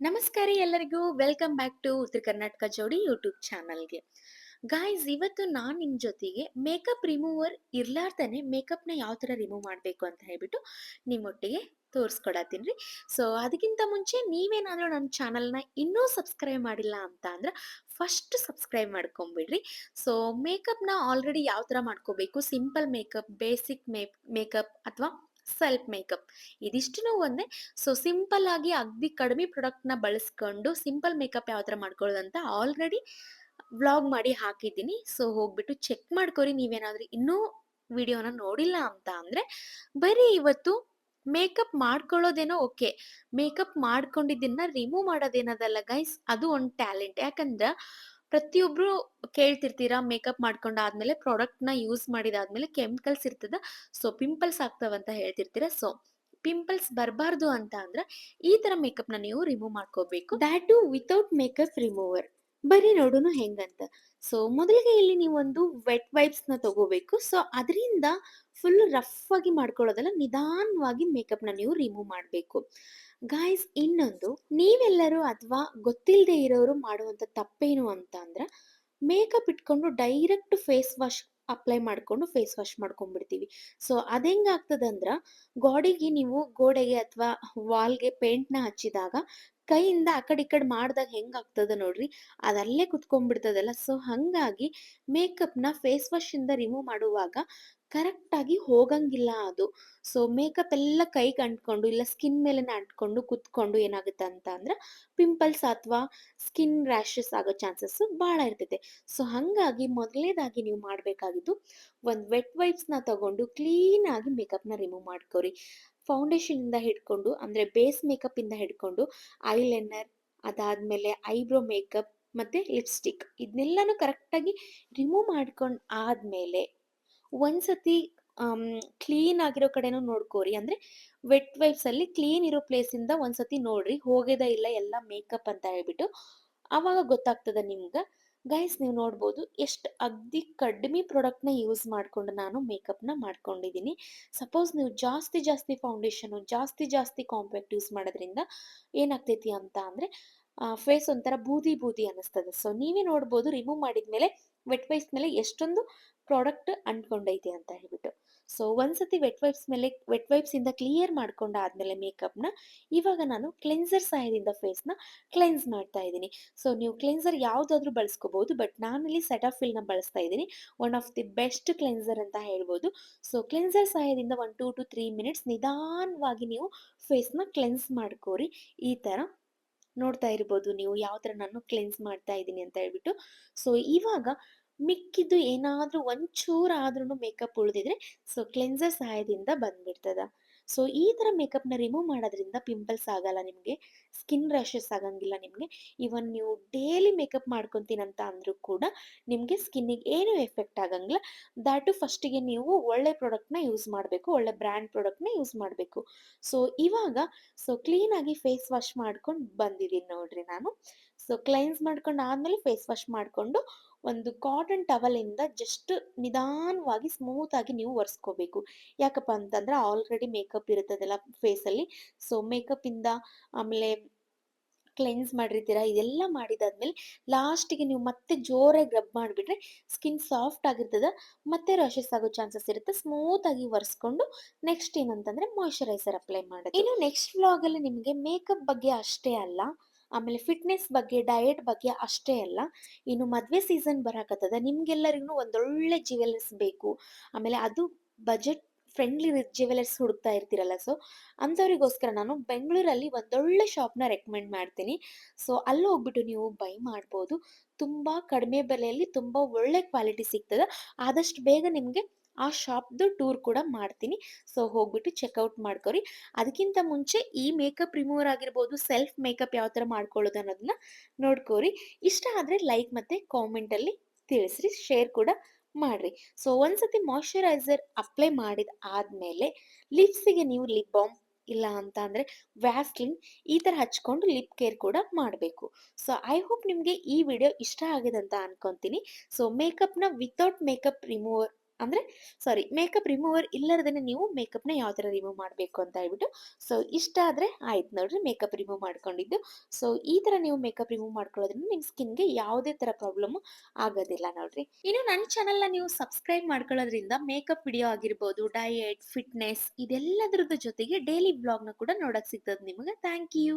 ನಮಸ್ಕಾರ ಎಲ್ಲರಿಗೂ. Welcome back to ಉತ್ತರ ಕರ್ನಾಟಕ ಜೋಡಿ ಯೂಟ್ಯೂಬ್ ಚಾನಲ್ಗೆ. ಗಾಯ್ಸ್ ಇವತ್ತು ನಾನು ನಿಮ್ಮ ಜೊತೆಗೆ ಮೇಕಪ್ ರಿಮೂವರ್ ಇರ್ಲಾರ್ದೇನೆ ಮೇಕಪ್ನ ಯಾವ ಥರ ರಿಮೂವ್ ಮಾಡಬೇಕು ಅಂತ ಹೇಳ್ಬಿಟ್ಟು ನಿಮ್ಮೊಟ್ಟಿಗೆ ತೋರಿಸ್ಕೊಡತ್ತೀನಿ ಸೊ ಅದಕ್ಕಿಂತ ಮುಂಚೆ ನೀವೇನಾದರೂ ನನ್ನ ಚಾನಲ್ನ ಇನ್ನೂ ಸಬ್ಸ್ಕ್ರೈಬ್ ಮಾಡಿಲ್ಲ ಅಂತ ಅಂದ್ರೆ ಫಸ್ಟ್ ಸಬ್ಸ್ಕ್ರೈಬ್ ಮಾಡ್ಕೊಂಬಿಡ್ರಿ. ಸೊ ಮೇಕಪ್ನ ಆಲ್ರೆಡಿ ಯಾವ ಥರ ಮಾಡ್ಕೋಬೇಕು? ಸಿಂಪಲ್ ಮೇಕಪ್ ಬೇಸಿಕ್ ಮೇಕಪ್ ಅಥವಾ ಸೆಲ್ಫ್ ಮೇಕಪ್ ಇದಿಷ್ಟು ಒಂದೇ. ಸೊ ಸಿಂಪಲ್ ಆಗಿ ಅಗ್ದಿ ಕಡಿಮೆ ಪ್ರಾಡಕ್ಟ್ನ ಬಳಸ್ಕೊಂಡು ಸಿಂಪಲ್ ಮೇಕಪ್ ಯಾವ ಥರ ಮಾಡ್ಕೊಳ್ಳೋದಂತ ಆಲ್ರೆಡಿ ವ್ಲಾಗ್ ಮಾಡಿ ಹಾಕಿದ್ದೀನಿ. ಸೊ ಹೋಗ್ಬಿಟ್ಟು ಚೆಕ್ ಮಾಡ್ಕೊರಿ. ನೀವೇನಾದ್ರೂ ಇನ್ನೂ ವಿಡಿಯೋನ ನೋಡಿಲ್ಲ ಅಂತ ಅಂದರೆ, ಬರೀ ಇವತ್ತು ಮೇಕಪ್ ಮಾಡ್ಕೊಳ್ಳೋದೇನೋ ಓಕೆ ಮೇಕಪ್ ಮಾಡ್ಕೊಂಡಿದ್ದನ್ನ ರಿಮೂವ್ ಮಾಡೋದೇನದಲ್ಲ ಗೈಸ್ ಅದು ಒಂದು ಟ್ಯಾಲೆಂಟ್ ಯಾಕಂದ್ರೆ ಪ್ರತಿಯೊಬ್ರು ಕೇಳ್ತಿರ್ತೀರಾ ಮೇಕಪ್ ಮಾಡ್ಕೊಂಡಾದ್ಮೇಲೆ ನ ಯೂಸ್ ಮಾಡಿದಾದ್ಮೇಲೆ ಕೆಮಿಕಲ್ಸ್ ಇರ್ತದ. ಸೊ ಪಿಂಪಲ್ಸ್ ಆಗ್ತಾವಂತ ಹೇಳ್ತಿರ್ತೀರಾ. ಸೊ ಪಿಂಪಲ್ಸ್ ಬರಬಾರ್ದು ಅಂತ ಅಂದ್ರೆ ಈ ತರ ಮೇಕಪ್ನ ನೀವು ರಿಮೂವ್ ಮಾಡ್ಕೋಬೇಕು. That to without makeup remover ಬರೀ ನೋಡೋಣ ಹೆಂಗಂತ. ಸೊ ಮೊದಲಿಗೆ ಇಲ್ಲಿ ನೀವೊಂದು ವೆಟ್ ವೈಪ್ಸ್ನ ತಗೋಬೇಕು. ಸೊ ಅದರಿಂದ ಫುಲ್ ರಫ್ ಆಗಿ ಮಾಡ್ಕೊಳ್ಳೋದಲ್ಲ, ನಿಧಾನವಾಗಿ ಮೇಕಪ್ನ ನೀವು ರಿಮೂವ್ ಮಾಡಬೇಕು. ಗಾಯ್ಸ್ ಇನ್ನೊಂದು, ನೀವೆಲ್ಲರೂ ಅಥವಾ ಗೊತ್ತಿಲ್ಲದೆ ಇರೋರು ಮಾಡುವಂತ ತಪ್ಪೇನು ಅಂತ ಅಂದ್ರೆ ಮೇಕಪ್ ಇಟ್ಕೊಂಡು ಡೈರೆಕ್ಟ್ ಫೇಸ್ ವಾಶ್ ಅಪ್ಲೈ ಮಾಡ್ಕೊಂಡು ಫೇಸ್ ವಾಶ್ ಮಾಡ್ಕೊಂಡ್ಬಿಡ್ತೀವಿ. ಸೊ ಆಗ್ತದಂದ್ರ ಗೋಡೆಗೆ ನೀವು ಗೋಡೆಗೆ ಅಥವಾ ವಾಲ್ಗೆ ಪೇಂಟ್ನ ಹಚ್ಚಿದಾಗ, ಕೈಯಿಂದ ಆ ಕಡೆ ಈ ಕಡೆ ಮಾಡ್ದಾಗ ಹೆಂಗ್ ಆಗ್ತದ ನೋಡ್ರಿ, ಅದಲ್ಲೇ ಕುತ್ಕೊಂಡ್ಬಿಡ್ತದಲ್ಲ. ಸೊ ಹಂಗಾಗಿ ಮೇಕಪ್ನ ಫೇಸ್ ವಾಶ್ ಇಂದ ರಿಮೂವ್ ಮಾಡುವಾಗ ಕರೆಕ್ಟ್ ಆಗಿ ಹೋಗಂಗಿಲ್ಲ ಅದು. ಸೊ ಮೇಕಪ್ ಎಲ್ಲ ಕೈಗೆ ಅಂಟ್ಕೊಂಡು ಇಲ್ಲ ಸ್ಕಿನ್ ಮೇಲೆ ಅಂಟ್ಕೊಂಡು ಕುತ್ಕೊಂಡು ಏನಾಗುತ್ತೆ ಅಂತ ಅಂದ್ರೆ ಪಿಂಪಲ್ಸ್ ಅಥವಾ ಸ್ಕಿನ್ ರ್ಯಾಷಸ್ ಆಗೋ ಚಾನ್ಸಸ್ ಭಾಳ ಇರ್ತೈತೆ. ಸೊ ಹಂಗಾಗಿ ಮೊದಲನೇದಾಗಿ ನೀವು ಮಾಡಬೇಕಾಗಿದ್ದು ಒಂದು ವೆಟ್ ವೈಪ್ಸ್ನ ತಗೊಂಡು ಕ್ಲೀನ್ ಆಗಿ ಮೇಕಪ್ನ ರಿಮೂವ್ ಮಾಡ್ಕೋರಿ. ಫೌಂಡೇಶನ್ ಇಂದ ಹಿಡ್ಕೊಂಡು ಅಂದ್ರೆ ಬೇಸ್ ಮೇಕಪ್ ಇಂದ ಹಿಡ್ಕೊಂಡು ಐಲೈನರ್ ಅದಾದ್ಮೇಲೆ ಐಬ್ರೋ ಮೇಕಪ್ ಮತ್ತೆ ಲಿಪ್ಸ್ಟಿಕ್ ಇದನ್ನೆಲ್ಲಾನು ಕರೆಕ್ಟಾಗಿ ರಿಮೂವ್ ಮಾಡ್ಕೊಂಡು ಆದ್ಮೇಲೆ ಒಂದ್ಸತಿ ಕ್ಲೀನ್ ಆಗಿರೋ ಕಡೆನೂ ನೋಡ್ಕೋರಿ. ಅಂದ್ರೆ ವೆಟ್ ವೈಪ್ಸ್ ಅಲ್ಲಿ ಕ್ಲೀನ್ ಇರೋ ಪ್ಲೇಸಿಂದ ಒಂದ್ಸತಿ ನೋಡ್ರಿ. ಹೋಗೇದ ಇಲ್ಲ, ಎಲ್ಲ ಮೇಕಪ್ ಅಂತ ಹೇಳ್ಬಿಟ್ಟು. ಅವಾಗ ಗೊತ್ತಾಗ್ತದ ನಿಮ್ಗೆ ಗೈಸ್ ನೀವು ನೋಡ್ಬೋದು. ಎಷ್ಟು ಅಗ್ದಿ ಕಡಿಮೆ ಪ್ರಾಡಕ್ಟ್ನ ಯೂಸ್ ಮಾಡಿಕೊಂಡು ನಾನು ಮೇಕಪ್ನ ಮಾಡ್ಕೊಂಡಿದ್ದೀನಿ ಸಪೋಸ್ ನೀವು ಜಾಸ್ತಿ ಜಾಸ್ತಿ ಫೌಂಡೇಶನು ಜಾಸ್ತಿ ಜಾಸ್ತಿ ಕಾಂಪ್ಯಾಕ್ಟ್ ಯೂಸ್ ಮಾಡೋದ್ರಿಂದ ಏನಾಗ್ತೈತಿ ಅಂತ ಅಂದರೆ ಫೇಸ್ ಒಂಥರ ಬೂದಿ ಬೂದಿ ಅನ್ನಿಸ್ತದೆ ಸೊ ನೀವೇ ನೋಡ್ಬೋದು ರಿಮೂವ್ ಮಾಡಿದ ಮೇಲೆ ವೆಟ್ ವೈಸ್ ಮೇಲೆ ಎಷ್ಟೊಂದು ಪ್ರಾಡಕ್ಟ್ ಅಂಟ್ಕೊಂಡೈತಿ ಅಂತ ಹೇಳ್ಬಿಟ್ಟು. ಸೊ ಒಂದ್ಸತಿ ವೆಟ್ ವೈಪ್ಸ್ ಮೇಲೆ ವೆಟ್ ವೈಪ್ಸ್ ಇಂದ ಕ್ಲಿಯರ್ ಮಾಡ್ಕೊಂಡಾದ್ಮೇಲೆ ಮೇಕಪ್ನ ಇವಾಗ ನಾನು ಕ್ಲೆನ್ಸರ್ ಸಹಾಯದಿಂದ ಫೇಸ್ನ ಕ್ಲೆನ್ಸ್ ಮಾಡ್ತಾ ಇದ್ದೀನಿ. ಸೊ ನೀವು ಕ್ಲೆನ್ಸರ್ ಯಾವುದಾದ್ರೂ ಬಳಸ್ಕೋಬಹುದು ಬಟ್ ನಾನಿಲ್ಲಿ ಸೆಟಾಫಿಲ್ನ ಬಳಸ್ತಾ ಇದ್ದೀನಿ. One of the best cleanser ಅಂತ ಹೇಳ್ಬೋದು. ಸೊ ಕ್ಲೆನ್ಸರ್ ಸಹಾಯದಿಂದ one two to three minutes ನಿಧಾನವಾಗಿ ನೀವು ಫೇಸ್ನ ಕ್ಲೆನ್ಸ್ ಮಾಡ್ಕೋರಿ. ಈ ಥರ ನೋಡ್ತಾ ಇರ್ಬೋದು ನೀವು ಯಾವ ಥರ ನಾನು ಕ್ಲೆನ್ಸ್ ಮಾಡ್ತಾ ಇದ್ದೀನಿ ಅಂತ ಹೇಳ್ಬಿಟ್ಟು. ಸೊ ಇವಾಗ ಮಿಕ್ಕಿದ್ದು ಏನಾದರೂ ಒಂಚೂರು ಆದ್ರೂ ಮೇಕಪ್ ಉಳಿದಿದ್ರೆ ಸೊ ಕ್ಲೆನ್ಸರ್ ಸಹಾಯದಿಂದ ಬಂದ್ಬಿಡ್ತದ. ಸೊ ಈ ಥರ ಮೇಕಪ್ನ ರಿಮೂವ್ ಮಾಡೋದ್ರಿಂದ ಪಿಂಪಲ್ಸ್ ಆಗಲ್ಲ ನಿಮಗೆ, ಸ್ಕಿನ್ ರ್ಯಾಷಸ್ ಆಗಂಗಿಲ್ಲ ನಿಮಗೆ. ಇವನ್ ನೀವು ಡೈಲಿ ಮೇಕಪ್ ಮಾಡ್ಕೊತೀನಂತ ಅಂದರೂ ಕೂಡ ನಿಮಗೆ ಸ್ಕಿನ್ನಿಗೆ ಏನೂ ಎಫೆಕ್ಟ್ ಆಗಂಗಿಲ್ಲ. ದ್ಯಾಟು ಫಸ್ಟಿಗೆ ನೀವು ಒಳ್ಳೆ ಪ್ರಾಡಕ್ಟ್ನ ಯೂಸ್ ಮಾಡಬೇಕು, ಒಳ್ಳೆ ಬ್ರ್ಯಾಂಡ್ ಪ್ರಾಡಕ್ಟ್ನ ಯೂಸ್ ಮಾಡಬೇಕು. ಸೊ ಇವಾಗ, ಸೊ ಕ್ಲೀನಾಗಿ ಫೇಸ್ ವಾಶ್ ಮಾಡ್ಕೊಂಡು ಬಂದಿದ್ದೀನಿ ನೋಡ್ರಿ ನಾನು. ಸೊ ಕ್ಲೈನ್ಸ್ ಮಾಡ್ಕೊಂಡು ಆದಮೇಲೆ ಫೇಸ್ ವಾಶ್ ಮಾಡಿಕೊಂಡು ಒಂದು ಕಾಟನ್ ಟವಲಿಂದ ಜಸ್ಟ್ ನಿಧಾನವಾಗಿ ಸ್ಮೂತಾಗಿ ನೀವು ಒರೆಸ್ಕೋಬೇಕು. ಯಾಕಪ್ಪ ಅಂತಂದ್ರೆ ಆಲ್ರೆಡಿ ಮೇಕಪ್ ಇರುತ್ತದೆಲ್ಲ ಫೇಸಲ್ಲಿ ಸೊ ಮೇಕಪ್ಪಿಂದ ಆಮೇಲೆ ಕ್ಲೆನ್ಸ್ ಮಾಡಿರ್ತೀರಾ? ಇದೆಲ್ಲ ಮಾಡಿದಾದ್ಮೇಲೆ ಲಾಸ್ಟಿಗೆ ನೀವು ಮತ್ತೆ ಜೋರಾಗಿ ರಬ್ ಮಾಡಿಬಿಟ್ರೆ ಸ್ಕಿನ್ ಸಾಫ್ಟ್ ಆಗಿರ್ತದೆ, ಮತ್ತೆ ರಾಶಸ್ ಆಗೋ ಚಾನ್ಸಸ್ ಇರುತ್ತೆ. ಸ್ಮೂತ್ ಆಗಿ ಒರೆಸ್ಕೊಂಡು ನೆಕ್ಸ್ಟ್ ಏನಂತಂದ್ರೆ ಮಾಯಶ್ಚರೈಸರ್ ಅಪ್ಲೈ ಮಾಡೋದು. ಇನ್ನು ನೆಕ್ಸ್ಟ್ ವ್ಲಾಗಲ್ಲಿ ನಿಮಗೆ ಮೇಕಪ್ ಬಗ್ಗೆ ಅಷ್ಟೇ ಅಲ್ಲ. ಆಮೇಲೆ ಫಿಟ್ನೆಸ್ ಬಗ್ಗೆ ಡಯಟ್ ಬಗ್ಗೆ ಅಷ್ಟೇ ಅಲ್ಲ. ಇನ್ನು ಮದುವೆ ಸೀಸನ್ ಬರಕತ್ತದ, ನಿಮ್ಗೆಲ್ಲರಿಗೂ ಒಂದೊಳ್ಳೆ ಜ್ಯುವೆಲ್ಲರ್ಸ್ ಬೇಕು. ಆಮೇಲೆ ಅದು ಬಜೆಟ್ ಫ್ರೆಂಡ್ಲಿ ಜ್ಯುವೆಲ್ಲರ್ಸ್ ಹುಡುಕ್ತಾ ಇರ್ತೀರಲ್ಲ ಸೊ ಅಂಥವ್ರಿಗೋಸ್ಕರ ನಾನು ಬೆಂಗಳೂರಲ್ಲಿ ಒಂದೊಳ್ಳೆ ಶಾಪ್ನ ರೆಕಮೆಂಡ್ ಮಾಡ್ತೀನಿ. ಸೊ ಅಲ್ಲಿ ಹೋಗ್ಬಿಟ್ಟು ನೀವು ಬೈ ಮಾಡ್ಬೋದು. ತುಂಬ ಕಡಿಮೆ ಬೆಲೆಯಲ್ಲಿ ತುಂಬ ಒಳ್ಳೆ ಕ್ವಾಲಿಟಿ ಸಿಗ್ತದೆ. ಆದಷ್ಟು ಬೇಗ ನಿಮಗೆ ಆ ಶಾಪ್ದು ಟೂರ್ ಕೂಡ ಮಾಡ್ತೀನಿ. ಸೊ, ಹೋಗ್ಬಿಟ್ಟು ಚೆಕ್ಔಟ್ ಮಾಡ್ಕೊರಿ. ಅದಕ್ಕಿಂತ ಮುಂಚೆ ಈ ಮೇಕಪ್ ರಿಮೂವರ್ ಆಗಿರ್ಬೋದು, ಸೆಲ್ಫ್ ಮೇಕಪ್ ಯಾವ ಥರ ಮಾಡ್ಕೊಳ್ಳೋದು ಅನ್ನೋದನ್ನ ನೋಡ್ಕೋರಿ. ಇಷ್ಟ ಆದರೆ ಲೈಕ್ ಮತ್ತು ಕಾಮೆಂಟಲ್ಲಿ ತಿಳಿಸ್ರಿ, ಶೇರ್ ಕೂಡ ಮಾಡ್ರಿ. ಸೊ, ಒಂದ್ಸತಿ ಮಾಯಶ್ಚರೈಸರ್ ಅಪ್ಲೈ ಮಾಡಿದ ಆದಮೇಲೆ ಲಿಪ್ಸಿಗೆ ನೀವು ಲಿಪ್ ಬಾಮ್ ಇಲ್ಲ ಅಂತ ಅಂದರೆ ವ್ಯಾಸ್ಲಿನ್ ಈ ಥರ ಹಚ್ಕೊಂಡು ಲಿಪ್ ಕೇರ್ ಕೂಡ ಮಾಡಬೇಕು. ಸೊ, ಐ ಹೋಪ್ ನಿಮಗೆ ಈ ವಿಡಿಯೋ ಇಷ್ಟ ಆಗಿದೆ ಅಂತ ಅನ್ಕೊತೀನಿ. ಸೊ, ಮೇಕಪ್ನ ವಿತೌಟ್ ಮೇಕಪ್ ರಿಮೂವರ್ ಅಂದ್ರೆ ಸಾರಿ ಮೇಕಪ್ ರಿಮೂವರ್ ಇಲ್ಲದೇ ನೀವು ಮೇಕಪ್‌ನ ಯಾವ ತರ ರಿಮೂವ್ ಮಾಡಬೇಕು ಅಂತ ಹೇಳ್ಬಿಟ್ಟು. ಸೊ ಇಷ್ಟ ಆದ್ರೆ ಆಯ್ತು ನೋಡ್ರಿ ಮೇಕಪ್ ರಿಮೂವ್ ಮಾಡ್ಕೊಂಡಿದ್ದು. ಸೊ ಈ ತರ ನೀವು ಮೇಕಪ್ ರಿಮೂವ್ ಮಾಡ್ಕೊಳ್ಳೋದ್ರಿಂದ ನಿಮ್ ಸ್ಕಿನ್‌ಗೆ ಯಾವುದೇ ತರ ಪ್ರಾಬ್ಲಮ್ ಆಗೋದಿಲ್ಲ ನೋಡ್ರಿ. ಇನ್ನು ನನ್ನ ಚಾನೆಲ್‌ನ ನೀವು ಸಬ್ಸ್ಕ್ರೈಬ್ ಮಾಡ್ಕೊಳ್ಳೋದ್ರಿಂದ ಮೇಕಪ್ ವಿಡಿಯೋ ಆಗಿರ್ಬೋದು, ಡಯೆಟ್ ಫಿಟ್‌ನೆಸ್ ಇದೆಲ್ಲದರದ ಜೊತೆಗೆ ಡೈಲಿ ಬ್ಲಾಗ್ನ ಕೂಡ ನೋಡಕ್ ಸಿಗ್ತದೆ ನಿಮಗೆ. Thank you.